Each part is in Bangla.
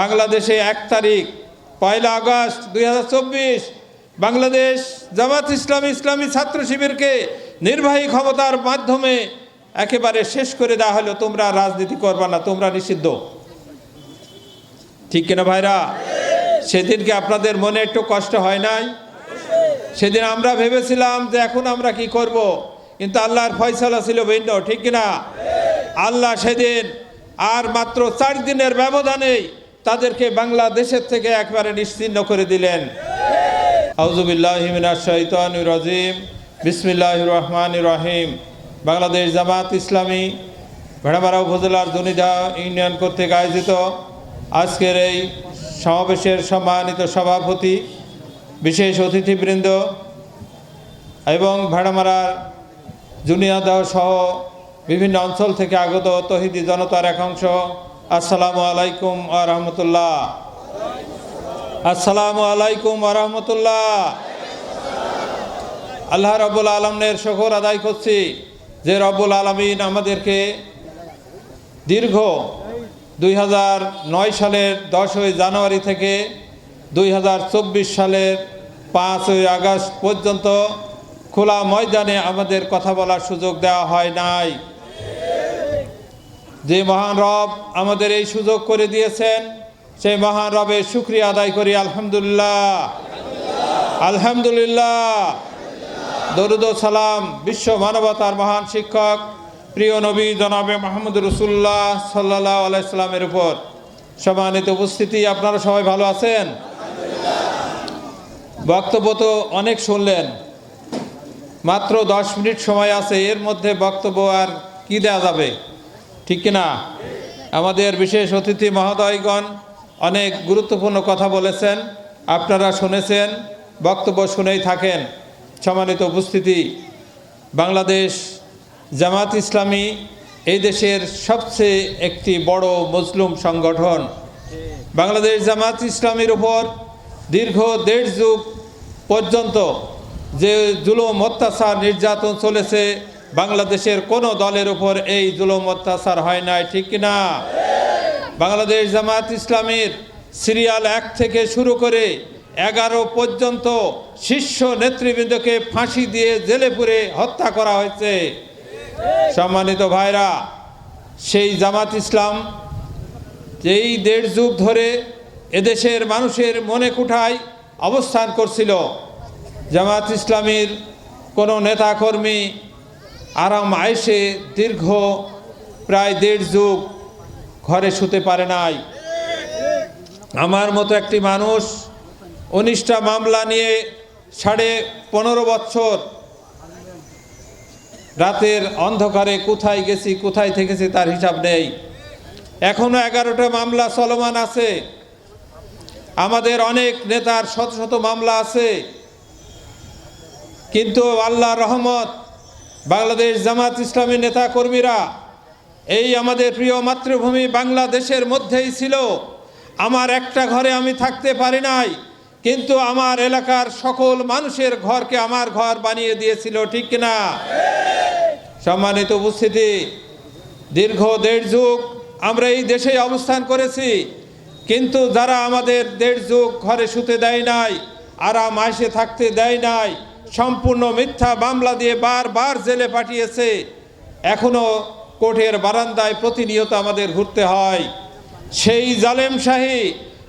বাংলাদেশে এক তারিখ, পয়লা আগস্ট দুই হাজার চব্বিশ। বাংলাদেশ জামাত ইসলামী ইসলামী ছাত্র শিবিরকে নির্বাহী ক্ষমতার মাধ্যমে একেবারে শেষ করে দেওয়া হলো। তোমরা রাজনীতি করবা না, তোমরা নিষিদ্ধ। ঠিক কিনা ভাইরা? সেদিনকে আপনাদের মনে একটু কষ্ট হয় নাই? সেদিন আমরা ভেবেছিলাম যে এখন আমরা কি করব। কিন্তু আল্লাহর ফয়সালা ছিল ভিন্ন, ঠিক কিনা? আল্লাহ সেদিন আর মাত্র চার দিনের ব্যবধানেই তাদেরকে বাংলাদেশের থেকে একবারে নিশ্চিন্ন করে দিলেন। বিসমিল্লাহ রহমান রহিম। বাংলাদেশ জামাত ইসলামী ভেড়ামারা উপজেলার জনিদা ইউনিয়ন কর্তৃক আয়োজিত আজকের এই সমাবেশের সম্মানিত সভাপতি, বিশেষ অতিথিবৃন্দ এবং ভেড়ামারার জুনিয়াদাহ সহ বিভিন্ন অঞ্চল থেকে আগত তহিদি জনতার একাংশ আসসালামু আলাইকুম আ রহমতুল্লাহ। আসসালামু আলাইকুম আ রহমতুল্লাহ। আল্লাহ রব্বুল আলমের শকর আদায় করছি। যে রব্বুল আলমিন আমাদেরকে দীর্ঘ দুই সালের দশই জানুয়ারি থেকে দুই হাজার চব্বিশ সালের পাঁচই আগস্ট পর্যন্ত খোলা ময়দানে আমাদের কথা বলার সুযোগ দেওয়া হয় নাই। যে মহান রব আমাদের এই সুযোগ করে দিয়েছেন, সেই মহান রবের শুক্রিয়া আদায় করি, আলহামদুলিল্লাহ। আলহামদুলিল্লাহ। দরুদ সালাম বিশ্ব মানবতার মহান শিক্ষক, প্রিয় নবী জনাবে মাহমুদ রসুল্লাহ সাল্লাহ আলাইসাল্লামের উপর। সম্মানিত উপস্থিতি, আপনারা সবাই ভালো আছেন? বক্তব্য তো অনেক শুনলেন, মাত্র দশ মিনিট সময় আছে, এর মধ্যে বক্তব্য আর কি দেওয়া যাবে? ঠিক কিনা? আমাদের বিশেষ অতিথি মহোদয়গণ অনেক গুরুত্বপূর্ণ কথা বলেছেন, আপনারা শুনেছেন, বক্তব্য শুনেই থাকেন। সম্মানিত উপস্থিতি, বাংলাদেশ জামাত ইসলামী এই দেশের সবচেয়ে একটি বড় মজলুম সংগঠন। বাংলাদেশ জামাত ইসলামীর উপর দীর্ঘ দেড় যুগ পর্যন্ত যে জুলুম, অত্যাচার, নির্যাতন চলেছে বাংলাদেশের কোনো দলের উপর এই জুলুম অত্যাচার হয় নাই, ঠিক না বাংলাদেশ জামাত ইসলামের সিরিয়াল এক থেকে শুরু করে এগারো পর্যন্ত শীর্ষ নেতৃবৃন্দকে ফাঁসি দিয়ে জেলে পুরে হত্যা করা হয়েছে। সম্মানিত ভাইরা, সেই জামাত ইসলাম এই দেড় যুগ ধরে এদেশের মানুষের মনে কুঠায় অবস্থান করছিল। জামাত ইসলামীর কোনো নেতাকর্মী আরাম আয়েসে দীর্ঘ, প্রায় দেড় যুগ ঘরে শুতে পারে নাই। আমার মতো একটি মানুষ উনিশটা মামলা নিয়ে সাড়ে পনেরো বছর রাতের অন্ধকারে কোথায় গেছি, কোথায় থেকেছি তার হিসাব নেই। এখনও এগারোটা মামলা চলমান আছে। আমাদের অনেক নেতার শত শত মামলা আছে। কিন্তু আল্লাহ রহমত বাংলাদেশ জামাত ইসলামী নেতা কর্মীরা এই আমাদের প্রিয় মাতৃভূমি বাংলাদেশের মধ্যেই ছিল। আমার একটা ঘরে আমি থাকতে পারি নাই, কিন্তু আমার এলাকার সকল মানুষের ঘরকে আমার ঘর বানিয়ে দিয়েছিল, ঠিক কিনা? সম্মানিত উপস্থিতি, দীর্ঘ দেড় যুগ আমরা এই দেশে অবস্থান করেছি, কিন্তু যারা আমাদের দেড় যুগ ঘরে শুতে দেয় নাই, আরাম আয়সে থাকতে দেয় নাই সম্পূর্ণ মিথ্যা মামলা দিয়ে বারবার জেলে পাঠিয়েছে। এখনও কোর্টের বারান্দায় প্রতিনিয়ত আমাদের ঘুরতে হয়। সেই জালেম শাহী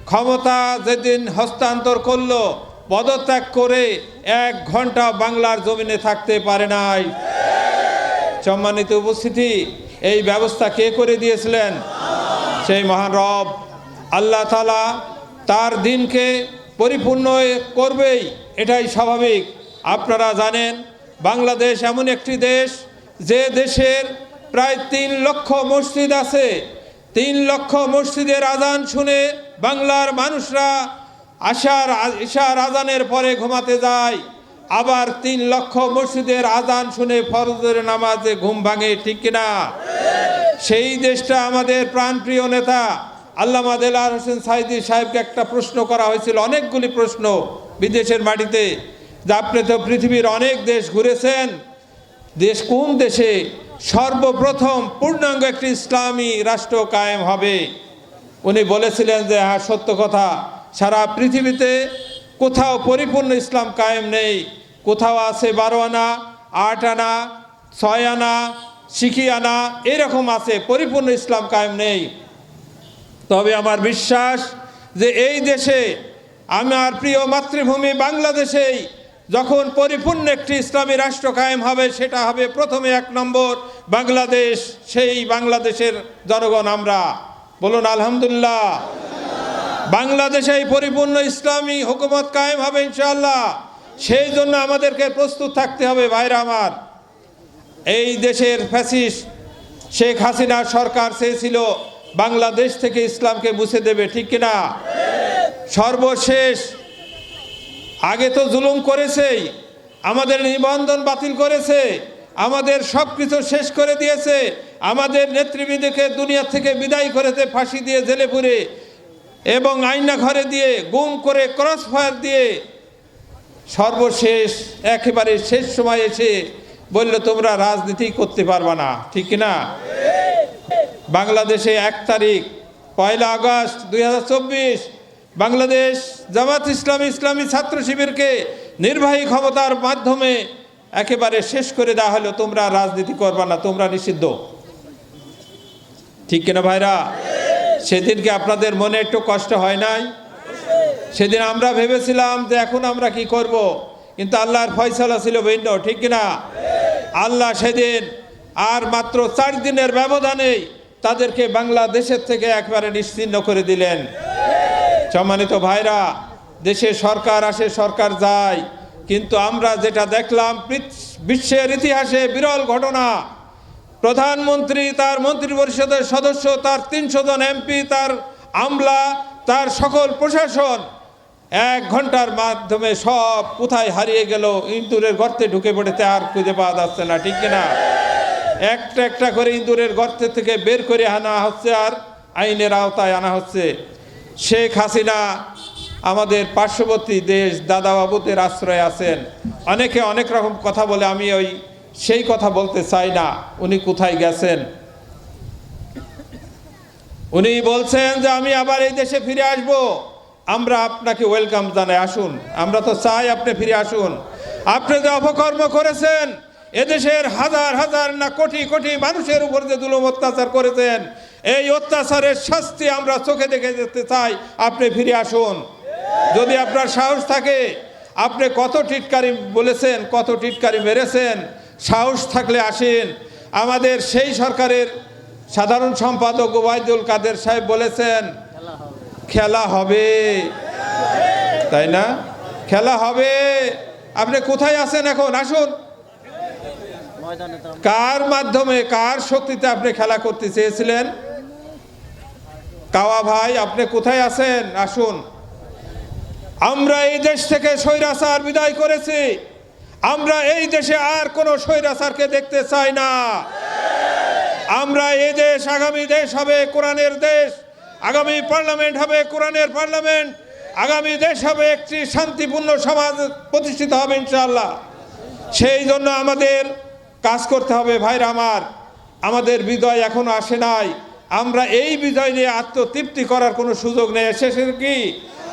ক্ষমতা যেদিন হস্তান্তর করল, পদত্যাগ করে এক ঘণ্টা বাংলার জমিনে থাকতে পারে নাই। সম্মানিত উপস্থিতি, এই ব্যবস্থা কে করে দিয়েছিলেন? সেই মহান রব, আল্লাহ তালা তার দিনকে পরিপূর্ণ করবেই, এটাই স্বাভাবিক। আপনারা জানেন, বাংলাদেশ এমন একটি দেশ যে দেশের প্রায় তিন লক্ষ মসজিদ আছে। তিন লক্ষ মসজিদের আজান শুনে বাংলার মানুষরা আশার ঈশার আজানের পরে ঘুমাতে যায়। আবার তিন লক্ষ মসজিদের আজান শুনে ফরজের নামাজে ঘুম ভাঙে, ঠিক কিনা? সেই দেশটা আমাদের প্রাণপ্রিয় নেতা আল্লামা দেলার হোসেন সাইদি সাহেবকে একটা প্রশ্ন করা হয়েছিল, অনেকগুলি প্রশ্ন বিদেশের মাটিতে। আপনি তো পৃথিবীর অনেক দেশ ঘুরেছেন। দেশ কোন দেশে সর্বপ্রথম পূর্ণাঙ্গ একটি ইসলামী রাষ্ট্র কায়েম হবে? উনি বলেছিলেন যে হ্যাঁ সত্য কথা। সারা পৃথিবীতে কোথাও পরিপূর্ণ ইসলাম কায়েম নেই। কোথাও আছে বারো আনা, আট আনা, ছয় আনা শিখি আনা, এরকম আছে, পরিপূর্ণ ইসলাম কায়েম নেই। তবে আমার বিশ্বাস যে, এই দেশে আমার প্রিয় মাতৃভূমি বাংলাদেশেই যখন পরিপূর্ণ একটি ইসলামী রাষ্ট্র কায়েম হবে, সেটা হবে প্রথমে এক নম্বর বাংলাদেশ, সেই বাংলাদেশের জনগণ আমরা। বলুন, আলহামদুলিল্লাহ। বাংলাদেশে এই পরিপূর্ণ ইসলামী হুকুমত কায়েম হবে, ইনশাআল্লাহ। সেই জন্য আমাদেরকে প্রস্তুত থাকতে হবে, ভাইরা আমার। এই দেশের ফ্যাসিস শেখ হাসিনা সরকার চেয়েছিল বাংলাদেশ থেকে ইসলামকে মুছে দেবে, ঠিক কিনা? সর্বশেষ আগে তো জুলুম করেছেই আমাদের নিবন্ধন বাতিল করেছে আমাদের সব কিছু শেষ করে দিয়েছে আমাদের নেতৃবৃন্দকে দুনিয়া থেকে বিদায় করেছে ফাঁসি দিয়ে জেলে পুরে এবং আইনা ঘরে দিয়ে গুম করে ক্রস ফায়ার দিয়ে সর্বশেষ একেবারে শেষ সময় এসে বলল তোমরা রাজনীতি করতে পারবা না। ঠিক না বাংলাদেশে এক তারিখ পয়লা আগস্ট দুই হাজার চব্বিশ বাংলাদেশ জামাত ইসলামী ইসলামী ছাত্র শিবিরকে নির্বাহী ক্ষমতার মাধ্যমে একেবারে শেষ করে দেওয়া হলো। তোমরা রাজনীতি করবা না, তোমরা নিষিদ্ধ। ঠিক কিনা ভাইরা? সেদিনকে আপনাদের মনে একটু কষ্ট হয় নাই? সেদিন আমরা ভেবেছিলাম যে এখন আমরা কি করব। কিন্তু আল্লাহর ফয়সালা ছিল ভিন্ন, ঠিক কিনা? আল্লাহ সেদিন আর মাত্র চার দিনের ব্যবধানেই তাদেরকে বাংলাদেশের থেকে একবারে নিশ্চিহ্ন করে দিলেন। সম্মানিত ভাইরা, দেশে সরকার আসে, সরকার যায়। কিন্তু আমরা যেটা দেখলাম বিশ্বের ইতিহাসে বিরল ঘটনা। প্রধানমন্ত্রী, তার মন্ত্রী পরিষদের সদস্য, তার তিনশো জন এমপি, তার আমলা, তার সকল প্রশাসন এক ঘণ্টার মাধ্যমে সব কোথায় হারিয়ে গেল ইন্দুরের গর্তে ঢুকে পড়েছে, আর খুঁজে পাওয়া যাচ্ছে না, ঠিক কিনা? একটা একটা করে ইন্দুরের গর্তে থেকে বের করে আনা হচ্ছে, আর আইনের আওতায় আনা হচ্ছে। শেখ হাসিনা আমাদের পার্শ্ববর্তী দেশ দাদাবাবুদের আশ্রয়ে আছেন। অনেকে অনেক রকম কথা বলে, আমি ওই সেই কথা বলতে চাই না। উনি কোথায় গেছেন? উনি বলছেন যে আমি আবার এই দেশে ফিরে আসব। আমরা আপনাকে ওয়েলকাম জানাই, আসুন। আমরা তো চাই আপনি ফিরে আসুন। আপনি যে অপকর্ম করেছেন, এদেশের হাজার হাজার না কোটি কোটি মানুষের উপর যে জুলুম অত্যাচার করেছেন এই অত্যাচারের শাস্তি আমরা চোখে দেখে যেতে চাই। আপনি ফিরে আসুন। যদি আপনার সাহস থাকে আপনি কত টিটকারি বলেছেন কত টিটকারি মেরেছেন সাহস থাকলে আসেন। আমাদের সেই সরকারের সাধারণ সম্পাদক ওবায়দুল কাদের সাহেব বলেছেন খেলা হবে। তাই না? খেলা হবে। আপনি কোথায় আছেন এখন? আসুন। কার মাধ্যমে কার শক্তিতে আপনি খেলা করতে চেয়েছিলেন? কাওয়া ভাই, আপনি কোথায় আছেন? আসুন। আমরা এই দেশ থেকে স্বৈরাচার বিদায় করেছি। আমরা এই দেশে আর কোনো স্বৈরাচারকে দেখতে চাই না। আমরা এই দেশ, আগামী দেশ হবে কোরআনের দেশ, আগামী পার্লামেন্ট হবে কোরআনের পার্লামেন্ট, আগামী দেশ হবে একটি শান্তিপূর্ণ সমাজ প্রতিষ্ঠিত হবে ইনশাআল্লাহ। সেই জন্য আমাদের কাজ করতে হবে, ভাইরা আমার। আমাদের বিদয় এখনও আসে নাই। আমরা এই বিজয় নিয়ে আত্মতৃপ্তি করার কোনো সুযোগ নেই। শেষে কি?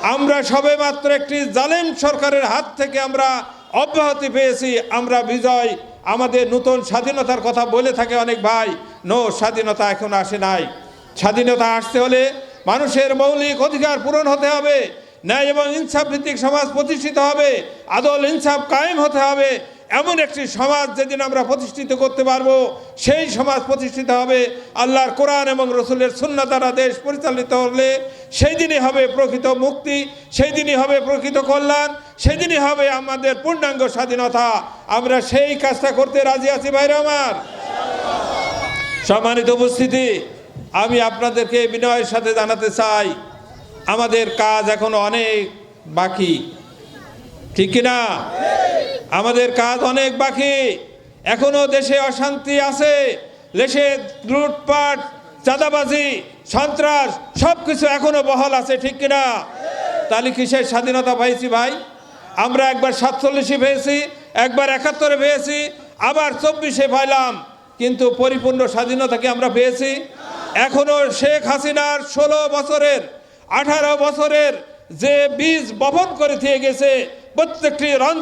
আমরা সবে মাত্র একটি জালেম সরকারের হাত থেকে আমরা অব্যাহতি পেয়েছি। আমরা বিজয় আমাদের নতুন স্বাধীনতার কথা বলে থাকে অনেক ভাই। নো, স্বাধীনতা এখন আসে নাই। স্বাধীনতা আসতে হলে মানুষের মৌলিক অধিকার পূরণ হতে হবে। ন্যায় এবং ইনসাফ ভিত্তিক সমাজ প্রতিষ্ঠিত হবে। আদল ইনসাফ কায়েম হতে হবে। এমন একটি সমাজ যেদিন আমরা প্রতিষ্ঠিত করতে পারব, সেই সমাজ প্রতিষ্ঠিত হবে। আল্লাহর কোরআন এবং রসুলের শূন্য দ্বারা দেশ পরিচালিত হলে সেই দিনই হবে প্রকৃত মুক্তি, সেই দিনই হবে প্রকৃত কল্যাণ, সেই দিনই হবে আমাদের পূর্ণাঙ্গ স্বাধীনতা। আমরা সেই কাজটা করতে রাজি আছি, ভাইরা আমার? সম্মানিত উপস্থিতি, আমি আপনাদেরকে বিনয়ের সাথে জানাতে চাই, আমাদের কাজ এখনও অনেক বাকি। ঠিক কিনা? আমাদের কাজ অনেক বাকি। এখনও দেশে অশান্তি আছে, দেশে লুটপাট, চাঁদাবাজি, সন্ত্রাস সব কিছু এখনও বহাল আছে, ঠিক কিনা? তাহলে কিসের স্বাধীনতা পেয়েছি ভাই? আমরা একবার সাতচল্লিশে পেয়েছি, একবার একাত্তরে পেয়েছি, আবার চব্বিশে পাইলাম। কিন্তু পরিপূর্ণ স্বাধীনতা কি আমরা পেয়েছি? এখনও শেখ হাসিনার ষোলো বছরের, আঠারো বছরের যে বীজ বপন করে দিয়ে গেছে, প্রত্যেকটি রঞ্জন